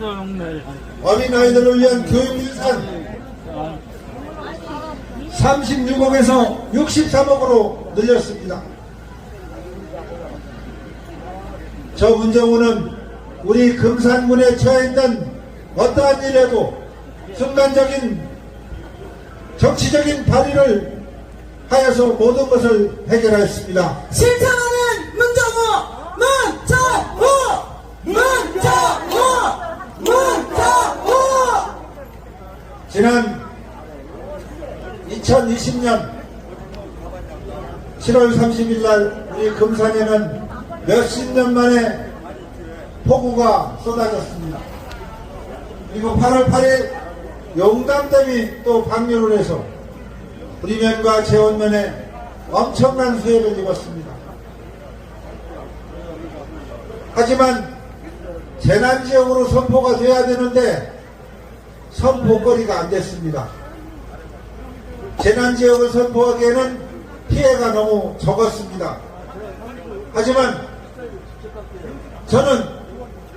동네 어린 아이들을 위한 교육 예산 36억에서 63억으로 늘렸습니다. 저 문정우는 우리 금산군에 처해 있는 어떠한 일에도 순간적인 정치적인 발의를 하여서 모든 것을 해결하였습니다. 실천하는 문정우 문정우 문정우 문정우 지난 2020년 7월 30일 날 우리 금산에는 몇십 년 만에 폭우가 쏟아졌습니다. 그리고 8월 8일 용담댐이 또 방류를 해서 우리면과 재원면에 엄청난 수해를 입었습니다. 하지만 재난지역으로 선포가 돼야 되는데 선포거리가 안 됐습니다. 재난 지역을 선포하기에는 피해가 너무 적었습니다. 하지만 저는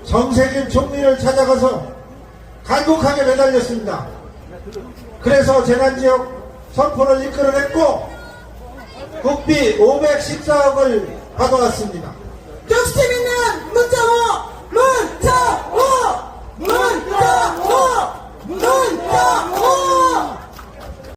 정세균 총리를 찾아가서 간곡하게 매달렸습니다. 그래서 재난지역 선포를 이끌어냈고 국비 514억을 받아왔습니다.